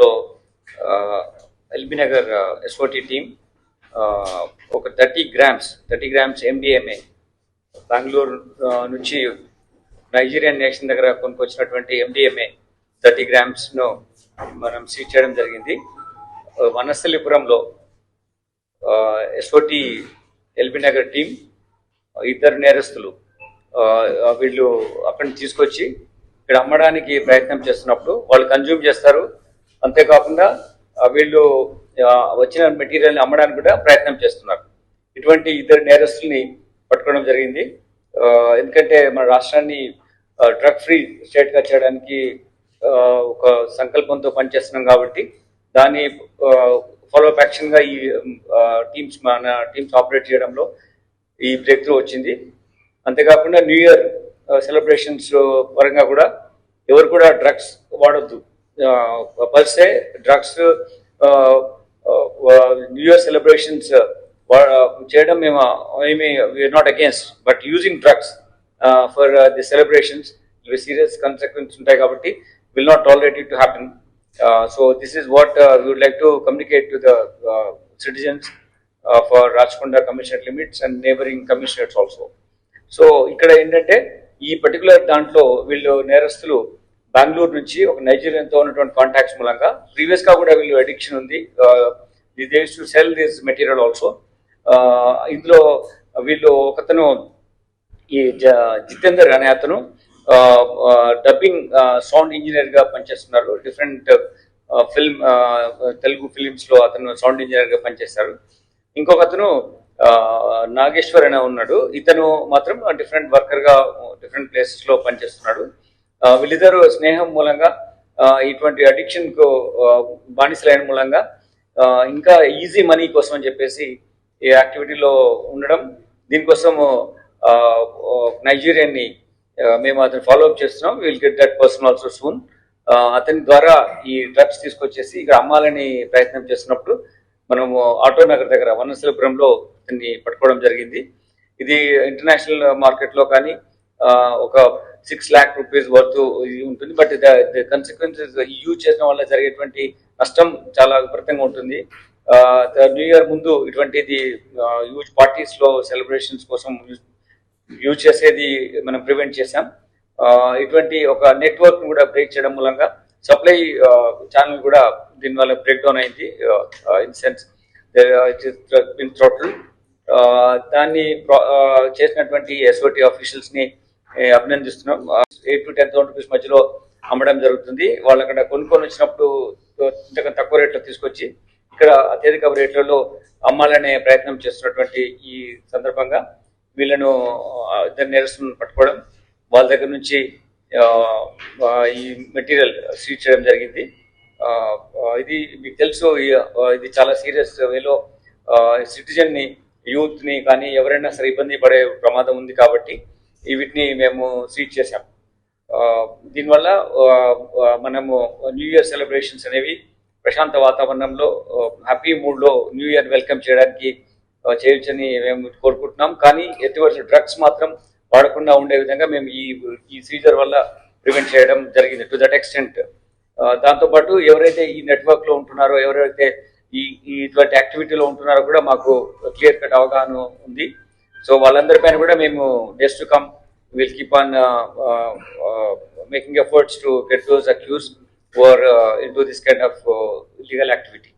లో LB Nagar SOT team ఒక thirty grams thirty grams MDMA Bengaluru నుంచి నైజీరియన్ నేషన్ దగ్గర కొనుక్కొచ్చినటువంటి ఎండిఎంఏ థర్టీ గ్రామ్స్ను మనం సీజ్ చేయడం జరిగింది. వనస్థలిపురంలో ఎస్ఓటి ఎల్బీ నగర్ టీం ఇద్దరు నేరస్తులు వీళ్ళు అక్కడి నుంచి తీసుకొచ్చి ఇక్కడ అమ్మడానికి ప్రయత్నం చేస్తున్నప్పుడు వాళ్ళు కన్జ్యూమ్ చేస్తారు. అంతేకాకుండా వీళ్ళు వచ్చిన మెటీరియల్ని అమ్మడానికి కూడా ప్రయత్నం చేస్తున్నారు. ఇటువంటి ఇద్దరు నేరస్తుల్ని పట్టుకోవడం జరిగింది. ఎందుకంటే మన రాష్ట్రాన్ని డ్రగ్ ఫ్రీ స్టేట్గా చేయడానికి ఒక సంకల్పంతో పనిచేస్తున్నాం కాబట్టి దాని ఫాలో అప్ యాక్షన్గా ఈ టీమ్స్ మన టీమ్స్ ఆపరేట్ చేయడంలో ఈ బ్రేక్ త్రూ వచ్చింది. అంతేకాకుండా న్యూ ఇయర్ సెలబ్రేషన్స్ పరంగా కూడా ఎవరు కూడా డ్రగ్స్ వాడొద్దు. Per se drugs new year celebrations చేయడం మేము ఏమి we are not against but using drugs for the celebrations ఇవి సీరియస్ కన్సిక్వెన్స్ ఉంటాయి కాబట్టి will not tolerate it to happen so this is what would like to communicate to the citizens for Rachakonda commissioner limits and neighbouring commissioners also so ఇక్కడ ఏంటంటే ఈ particular దాంట్లో వీళ్ళు నేరస్తులు బెంగళూరు నుంచి ఒక నైజీరియన్తో ఉన్నటువంటి కాంటాక్ట్స్ మూలంగా ప్రీవియస్గా కూడా వీళ్ళు అడిక్షన్ ఉంది. They to sell this material also ఇందులో వీళ్ళు ఒకతను ఈ జితేందర్ అనే అతను డబ్బింగ్ సౌండ్ ఇంజనీర్గా పనిచేస్తున్నారు. డిఫరెంట్ ఫిల్మ్ తెలుగు ఫిలిమ్స్లో అతను సౌండ్ ఇంజనీర్గా పనిచేస్తారు ఇంకొక అతను ఆ, నాగేశ్వర్ అనే ఉన్నాడు. ఇతను మాత్రం డిఫరెంట్ వర్కర్గా డిఫరెంట్ ప్లేసెస్లో పనిచేస్తున్నాడు. వీళ్ళిద్దరు స్నేహం మూలంగా ఇటువంటి అడిక్షన్కు బానిసలైన మూలంగా ఇంకా ఈజీ మనీ కోసం అని చెప్పేసి ఈ యాక్టివిటీలో ఉండడం దీనికోసం నైజీరియన్ని మేము అతను ఫాలో అప్ చేస్తున్నాం. Will get that person also soon అతని ద్వారా ఈ డ్రగ్స్ తీసుకొచ్చేసి ఇక్కడ అమ్మాలని ప్రయత్నం చేస్తున్నప్పుడు మనము ఆటోనగర్ దగ్గర వనశలపురంలో అతన్ని పట్టుకోవడం జరిగింది. ఇది ఇంటర్నేషనల్ మార్కెట్లో కానీ ఒక సిక్స్ ల్యాక్ రూపీస్ వర్త్ ఉంటుంది. బట్ ద కన్సిక్వెన్సెస్ యూజ్ చేసిన వల్ల జరిగేటువంటి నష్టం చాలా విపరీతంగా ఉంటుంది. న్యూ ఇయర్ ముందు ఇటువంటిది యూజ్ పార్టీస్లో సెలబ్రేషన్స్ కోసం యూజ్ చేసేది మనం ప్రివెంట్ చేసాం ఇటువంటి ఒక నెట్వర్క్ కూడా బ్రేక్ చేయడం మూలంగా సప్లై ఛానల్ కూడా దీనివల్ల బ్రేక్ డౌన్ అయింది. ఇన్ సెన్స్ ఇన్ దాన్ని చేసినటువంటి ఎస్ఓటి ఆఫీషియల్స్ని అభినందిస్తున్నాం. Eight to ten thousand rupees మధ్యలో అమ్మడం జరుగుతుంది. వాళ్ళు అక్కడ కొనుక్కొని వచ్చినప్పుడు ఇంతకంత తక్కువ రేట్లో తీసుకొచ్చి ఇక్కడ అత్యధిక రేట్లలో అమ్మాలనే ప్రయత్నం చేస్తున్నటువంటి ఈ సందర్భంగా వీళ్ళను ఇద్దరు నిరసన పట్టుకోవడం వాళ్ళ దగ్గర నుంచి ఈ మెటీరియల్ సీజ్ చేయడం జరిగింది. ఇది మీకు తెలుసు ఇది చాలా సీరియస్ వేలో సిటిజన్ని యూత్ని కానీ ఎవరైనా సరే ఇబ్బంది పడే ప్రమాదం ఉంది కాబట్టి వీటిని మేము సీజ్ చేశాం. దీనివల్ల మనము న్యూ ఇయర్ సెలబ్రేషన్స్ అనేవి ప్రశాంత వాతావరణంలో హ్యాపీ మూడ్లో న్యూ ఇయర్ వెల్కమ్ చేయడానికి చేయొచ్చని మేము కోరుకుంటున్నాం. కానీ ఎటువంటి డ్రగ్స్ మాత్రం వాడకుండా ఉండే విధంగా మేము ఈ ఈ సీజర్ వల్ల ప్రివెంట్ చేయడం జరిగింది టు దట్ ఎక్స్టెంట్. దాంతోపాటు ఎవరైతే ఈ నెట్వర్క్లో ఉంటున్నారో ఎవరైతే ఈ ఈ ఇటువంటి యాక్టివిటీలో ఉంటున్నారో కూడా మాకు క్లియర్ కట్ అవగాహన ఉంది. సో వాళ్ళందరిపైన కూడా మేము days to come will keep on making efforts to get those accuse for into this kind of legal activity